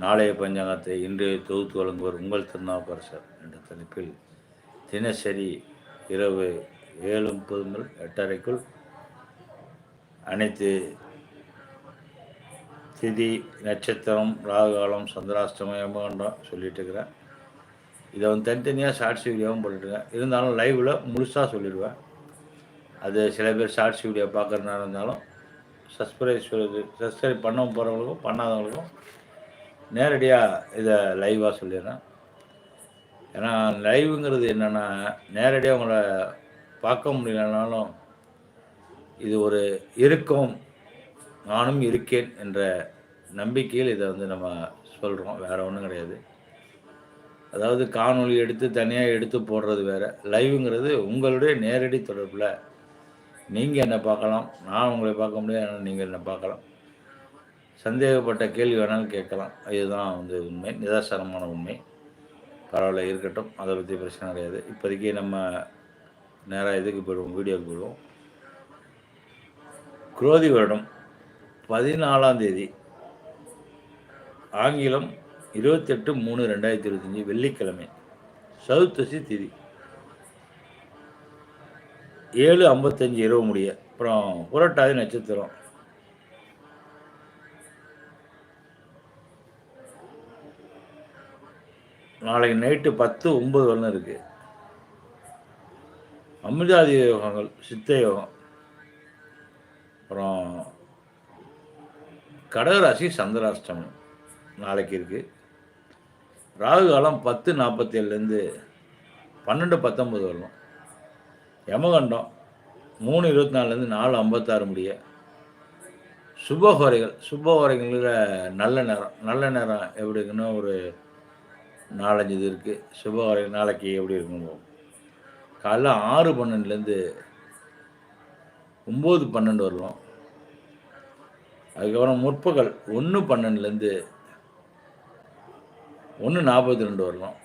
நாளைய பஞ்சாங்கத்தை இன்றைய தொகுத்து வழங்குவர் உங்கள் திருநாவுக்கரசர் என்ற தலைப்பில் தினசரி இரவு ஏழு முப்பது முதல் எட்டரைக்குள் அனைத்து திதி நட்சத்திரம் ராகுகாலம் சந்திராஷ்டமம் யமகண்டம் சொல்லிட்டு இருக்கிறேன் இதை வந்து தனித்தனியாக ஷார்ட்ஸ் வீடியோவும் போட்டுருக்கேன் இருந்தாலும் லைவில் முழுசாக சொல்லிடுவேன். அது சில பேர் ஷார்ட்ஸ் வீடியோ பார்க்குறதுனால இருந்தாலும் சப்ஸ்கிரைப் சப்ஸ்கிரைப் பண்ண போகிறவங்களுக்கும் பண்ணாதவங்களுக்கும் நேரடியாக இதை லைவாக சொல்லிடுறேன். ஏன்னா லைவுங்கிறது என்னென்னா நேரடியாக உங்களை பார்க்க முடியலனாலும் இது ஒரு இருக்கும் நானும் இருக்கேன் என்ற நம்பிக்கையில் இதை வந்து நம்ம சொல்கிறோம் வேறு ஒன்றும் கிடையாது. அதாவது காணொளி எடுத்து தனியாக எடுத்து போடுறது வேறு. லைவுங்கிறது உங்களுடைய நேரடி தொடர்பில் நீங்கள் என்ன பார்க்கலாம் நான் உங்களை பார்க்க முடியாது ஆனால் நீங்கள் என்ன பார்க்கலாம். சந்தேகப்பட்ட கேள்வி வேணாலும் கேட்கலாம். இதுதான் வந்து உண்மை. நிதர்சனமான உண்மை. பரவாயில்ல இருக்கட்டும். அதை பற்றி பிரச்சனை கிடையாது. இப்போதைக்கு நம்ம நேராக இதுக்கு போயிடுவோம் வீடியோக்கு போயிடுவோம். குரோதி வருடம் பதினாலாம் தேதி ஆங்கிலம் இருபத்தெட்டு மூணு ரெண்டாயிரத்தி இருபத்தஞ்சி வெள்ளிக்கிழமை சதுர்த்தசி திதி ஏழு ஐம்பத்தஞ்சு இரவு முடிய அப்புறம் புரட்டாதி நட்சத்திரம். நாளைக்கு நைட்டு பத்து ஒன்பது வரலும் இருக்குது அமிர்தாதி யோகங்கள் சித்த யோகம். அப்புறம் கடகராசி சந்திராஷ்டமம் நாளைக்கு இருக்குது ராகு காலம் பத்து நாற்பத்தேழுலேருந்து பன்னெண்டு பத்தொம்பது வரலாம். யமகண்டம் மூணு இருபத்தி நாலுலேருந்து நாலு ஐம்பத்தாறு முடிய. சுபஹோரைகள் சுபஹோரைகளில் நல்ல நேரம் நல்ல நேரம் எப்படி இருக்குன்னா ஒரு நாலஞ்சு இது இருக்குது சுபஹோரை நாளைக்கு எப்படி இருக்கணும் காலைல ஆறு பன்னெண்டுலேருந்து ஒம்பது பன்னெண்டு வரலாம். அதுக்கப்புறம் முற்பகல் ஒன்று பன்னெண்டுலேருந்து ஒன்று நாற்பத்தி ரெண்டு வரலாம்.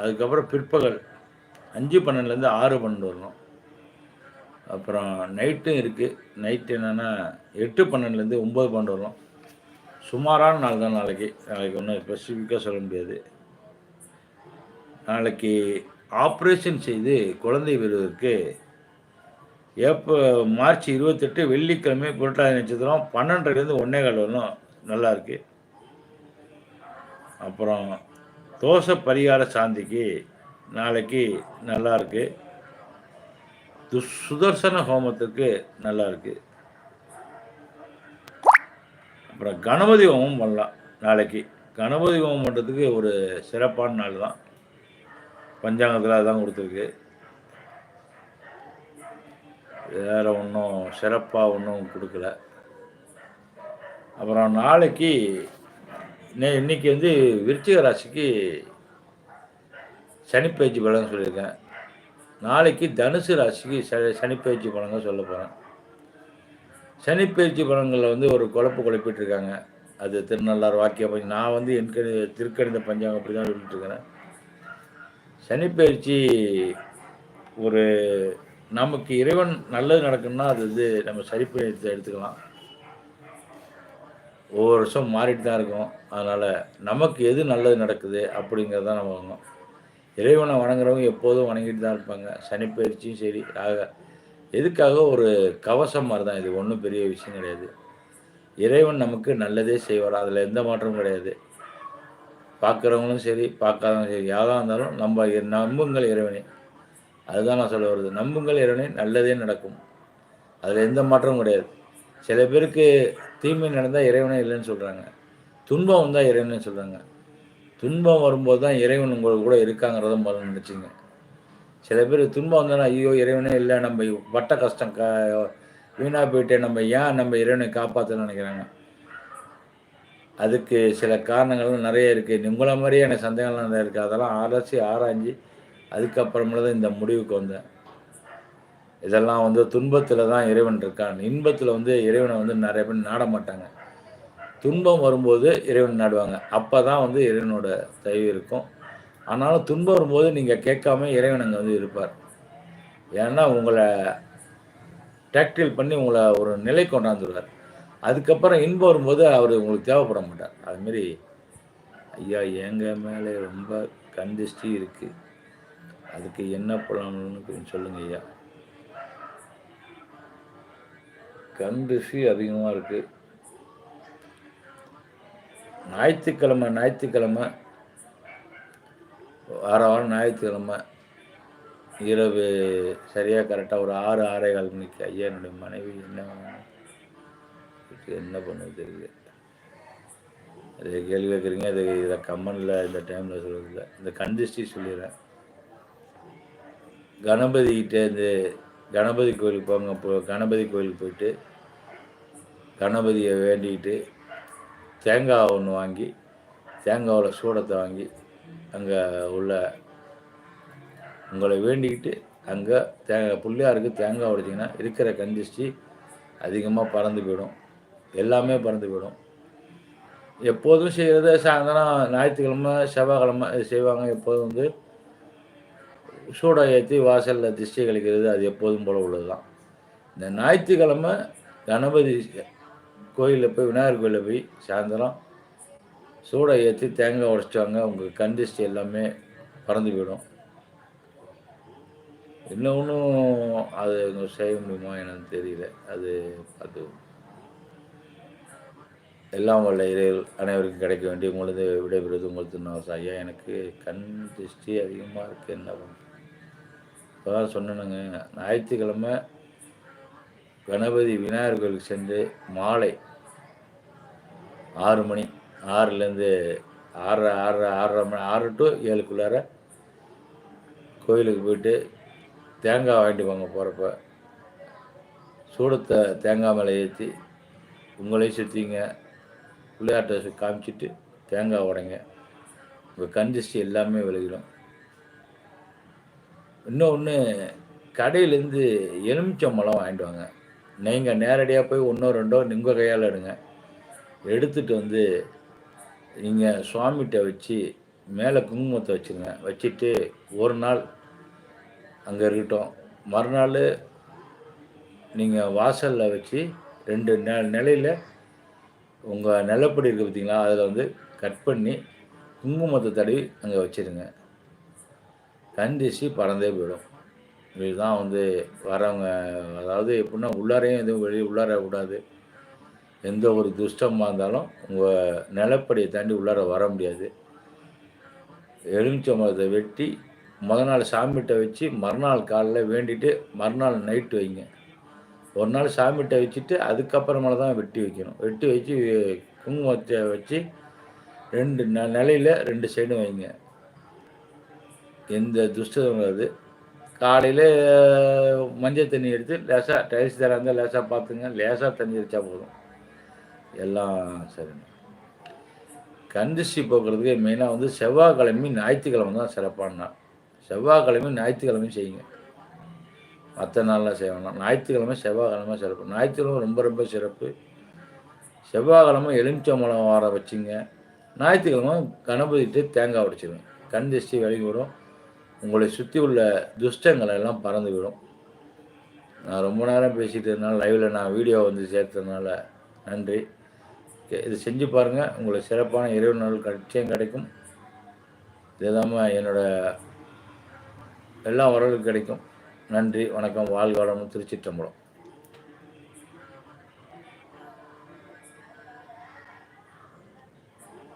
அதுக்கப்புறம் பிற்பகல் அஞ்சு பன்னெண்டுலேருந்து ஆறு பன்னெண்டு வரலாம். அப்புறம் நைட்டும் இருக்குது நைட்டு என்னென்னா எட்டு பன்னெண்டுலேருந்து ஒம்பது பன்னெண்டு வரலாம். சுமாரான நாள் தான் நாளைக்கு. நாளைக்கு ஒன்றும் ஸ்பெசிஃபிக்காக சொல்ல முடியாது. நாளைக்கு ஆப்ரேஷன் செய்து குழந்தை பெறுவதற்கு ஏப்போ மார்ச் இருபத்தெட்டு வெள்ளிக்கிழமை புரட்டாதி நட்சத்திரம் பன்னெண்டுலேருந்து ஒன்றே கால் வரலும் நல்லா இருக்கு. அப்புறம் தோசை பரிகார சாந்திக்கு நாளைக்கு நல்லா இருக்கு. துஸ் சுதர்சன ஹோமத்துக்கு நல்லா இருக்கு. அப்புறம் கணபதி ஹோமம் பண்ணலாம். நாளைக்கு கணபதி ஹோமம் பண்ணுறதுக்கு ஒரு சிறப்பான நாள் தான். பஞ்சாங்கத்தில் அதான் கொடுத்துருக்கு. வேறு ஒன்றும் சிறப்பாக ஒன்றும் கொடுக்கல. அப்புறம் நாளைக்கு நே இன்னைக்கு வந்து விருச்சிக ராசிக்கு சனிப்பயிற்சி பலன் சொல்லியிருக்கேன். நாளைக்கு தனுசு ராசிக்கு ச சனிப்பயிற்சி பலங்க சொல்ல போகிறேன் சனிப்பயிற்சி பலன்களில் வந்து ஒரு குழப்பு குழப்பிட்டுருக்காங்க அது திருநள்ளார் வாக்கிய பஞ்சம் நான் வந்து என் கணி திருக்கணித பஞ்சாங்கம் அப்படி தான் சொல்லிட்டுருக்கிறேன் சனிப்பயிற்சி ஒரு நமக்கு இறைவன் நல்லது நடக்கணும்னா அது வந்து நம்ம சரிப்பயத்தை எடுத்துக்கலாம். ஒவ்வொரு வருஷம் மாறிட்டு தான் இருக்கும். அதனால் நமக்கு எது நல்லது நடக்குது அப்படிங்கிறத நம்ம வாங்கணும். இறைவனை வணங்குறவங்க எப்போதும் வணங்கிட்டு தான் இருப்பாங்க. சனிப்பயிற்சியும் சரி. ஆக எதுக்காக ஒரு கவசம் மாதிரி தான் இது? ஒன்றும் பெரிய விஷயம் கிடையாது. இறைவன் நமக்கு நல்லதே செய்வார். அதில் எந்த மாற்றமும் கிடையாது. பார்க்குறவங்களும் சரி பார்க்காதவங்களும் சரி யாராக இருந்தாலும் நம்ம நம்புங்கள் இறைவனே. அதுதான் நான் சொல்ல வருது நம்புங்கள் இறைவனே நல்லதே நடக்கும். அதில் எந்த மாற்றமும் கிடையாது. சில பேருக்கு தீமை நடந்தால் இறைவனே இல்லைன்னு சொல்கிறாங்க துன்பம் வந்தால் இறைவனே சொல்கிறாங்க துன்பம் வரும்போது தான் இறைவன் உங்களுக்கு கூட இருக்காங்கிறத முதல்ல நினச்சிங்க. சில பேர் துன்பம் வந்தாலும் ஐயோ இறைவனே இல்லை நம்ம பட்ட கஷ்டம் க வீணாக போயிட்டு நம்ம ஏன் நம்ம இறைவனை காப்பாற்றணும்னு நினைக்கிறாங்க? அதுக்கு சில காரணங்களும் நிறைய இருக்குது உங்களை மாதிரியே எனக்கு சந்தேகம்லாம் நிறைய இருக்குது அதெல்லாம் அலசி ஆராய்ஞ்சு. அதுக்கப்புறமேல தான் இந்த முடிவுக்கு வந்தேன். இதெல்லாம் வந்து துன்பத்தில் தான் இறைவன் இருக்கான். இன்பத்தில் வந்து இறைவனை வந்து நிறைய பேர் நாட மாட்டாங்க. துன்பம் வரும்போது இறைவன் நாடுவாங்க. அப்போ தான் வந்து இறைவனோட தயவு இருக்கும். ஆனாலும் துன்பம் வரும்போது நீங்கள் கேட்காம இறைவன் அங்கே வந்து இருப்பார். ஏன்னா உங்களை டாக்டில் பண்ணி உங்களை ஒரு நிலை கொண்டாந்துருவார். அதுக்கப்புறம் இன்பம் வரும்போது அவர் உங்களுக்கு தேவைப்பட மாட்டார். அதுமாரி ஐயா எங்கள் மேலே ரொம்ப கந்திஷ்டி இருக்குது அதுக்கு என்ன பண்ணணும்னு கொஞ்சம் சொல்லுங்கள் ஐயா. கந்திஷ்டி அதிகமாக இருக்குது ஞாயிற்றுக்கிழமை ஞாயிற்றுக்கிழமை வார வாரம் ஞாயிற்றுக்கிழமை இரவு சரியாக கரெக்டாக ஒரு ஆறு ஆறே கால் மணிக்கு ஐயா என்னுடைய மனைவி என்ன என்ன பண்ணுறது தெரியல. அது கேள்வி கேட்குறீங்க அது இதை கம்மனில் இந்த டைமில் சொல்கிறதில்ல இந்த கந்திஷ்டி சொல்லிடுறேன். கணபதிக்கிட்ட இந்த கணபதி கோயிலுக்கு போங்க போ கணபதி கோயிலுக்கு போயிட்டு கணபதியை வேண்டிக்கிட்டு தேங்காய் ஒன்று வாங்கி தேங்காவில் சூடத்தை வாங்கி அங்கே உள்ள உங்களை வேண்டிக்கிட்டு அங்கே தேங்காய் பிள்ளையாருக்கு தேங்காய் உடைச்சிங்கன்னா இருக்கிற கந்திஷ்டி அதிகமாக பறந்து போயிடும். எல்லாமே பறந்து போயிடும். எப்போதும் செய்கிறத சாயந்தரம் ஞாயிற்றுக்கிழமை செவ்வாய்க்கிழமை செய்வாங்க. எப்போதும் வந்து சூடை ஏற்றி வாசலில் திஷ்டி கழிக்கிறது அது எப்போதும் போல உள்ளது தான் இந்த ஞாயிற்றுக்கிழமை கணபதி கோயிலில் போய் விநாயகர் கோயிலில் போய் சாயந்தரம் சூடை ஏற்றி தேங்காய் உடைச்சிவாங்க உங்கள் கண் திஷ்டி எல்லாமே பறந்து போயிடும். இன்னொன்றும் அது செய்ய முடியுமா என்னன்னு தெரியல. அது அது எல்லாம் உள்ள இறைகள் அனைவருக்கும் கிடைக்க வேண்டிய உங்களது விடைபெறுவது உங்கள் திருநாவாசம் ஐயா. எனக்கு கண் திருஷ்டி அதிகமாக இருக்குது என்ன பண்ணுறது இப்போ தான் சொன்னேனுங்க. ஞாயிற்றுக்கிழமை கணபதி விநாயகர் கோயிலுக்கு சென்று மாலை ஆறு மணி ஆறுலேருந்து ஆறரை ஆறரை ஆறரை மணி ஆறு டு ஏழுக்குள்ளார கோயிலுக்கு போயிட்டு தேங்காய் வாங்கிட்டு வாங்க போகிறப்ப சூடத்தை தேங்காய் மேலே ஏற்றி உங்களையும் சுற்றிங்க பிள்ளையார்ட்ட காமிச்சிட்டு தேங்காய் உடைங்க. உங்கள் கஞ்சஸ்டி எல்லாமே விலகிடும். இன்னொன்று கடையிலேருந்து எலுமிச்சம்பழம் வாங்கிட்டு வாங்க. நீங்கள் நேரடியாக போய் ஒன்றோ ரெண்டோ உங்கள் கையால் எடுங்க. எடுத்துகிட்டு வந்து நீங்கள் சுவாமிகிட்ட வச்சு மேலே குங்குமத்தை வச்சுருங்க. வச்சுட்டு ஒரு நாள் அங்கே இருக்கட்டும். மறுநாள் நீங்கள் வாசலில் வச்சு ரெண்டு நெ நிலையில் உங்கள் நிலப்படி இருக்குது பார்த்தீங்களா அதில் வந்து கட் பண்ணி குங்குமத்தை தடவி அங்கே வச்சுருங்க. கண்டிச்சு பறந்தே போயிடும். இதுதான் வந்து வரவங்க அதாவது எப்படின்னா உள்ளாரையும் எதுவும் வெளியே உள்ளார கூடாது எந்த ஒரு துஷ்டமாக இருந்தாலும் உங்கள் நிலப்படியை தாண்டி உள்ளார வர முடியாது. எலுமிச்சம்பழத்தை வெட்டி முத நாள் சாமிகிட்ட வச்சு மறுநாள் காலைல வேண்டிட்டு மறுநாள் நைட்டு வைங்க. ஒரு நாள் சாமிகிட்ட வச்சுட்டு அதுக்கப்புறமேல தான் வெட்டி வைக்கணும். வெட்டி வச்சு குங்குமத்தை வச்சு ரெண்டு ந நிலையில் ரெண்டு சைடும் வைங்க. எந்த துஷ்டம் வராது காலையில் மஞ்சள் தண்ணி எடுத்து லேசாக டைல்ஸ் தர இருந்தால் லேசாக பார்த்துங்க லேசாக தண்ணி அடித்தா போதும். எல்லாம் சரிங்க கந்திஷ்டி போக்குறதுக்கு மெயினாக வந்து செவ்வாய்க்கிழமை ஞாயிற்றுக்கிழமை தான் சிறப்பான நாள் செவ்வாய்க்கிழமை ஞாயிற்றுக்கிழமையும் செய்யுங்க. மற்ற நாளெலாம் செய்ய வேணாம். ஞாயிற்றுக்கிழமை செவ்வாய்க்கிழமை சிறப்பு. ஞாயிற்றுக்கிழமை ரொம்ப ரொம்ப சிறப்பு. செவ்வாய்க்கிழமை எலுமிச்சம்பழம் வார வச்சுங்க. ஞாயிற்றுக்கிழமை கணபதிட்டு தேங்காய் உடைச்சிடுங்க கண் திருஷ்டி விலகி விடும் உங்களை சுற்றி உள்ள துஷ்டங்களை எல்லாம் பறந்து விடும். நான் ரொம்ப நேரம் பேசிகிட்டு இருந்தனால லைவில் நான் வீடியோ வந்து சேர்த்ததுனால நன்றி. இது செஞ்சு பாருங்கள் உங்களுக்கு சிறப்பான இரவு நாள் கட்சியம் கிடைக்கும். இதுதான் என்னோடய எல்லா உறவுகளுக்கும் கிடைக்கும். நன்றி வணக்கம் வாழ்வாளமும் திருச்சிற்றம்பலம்.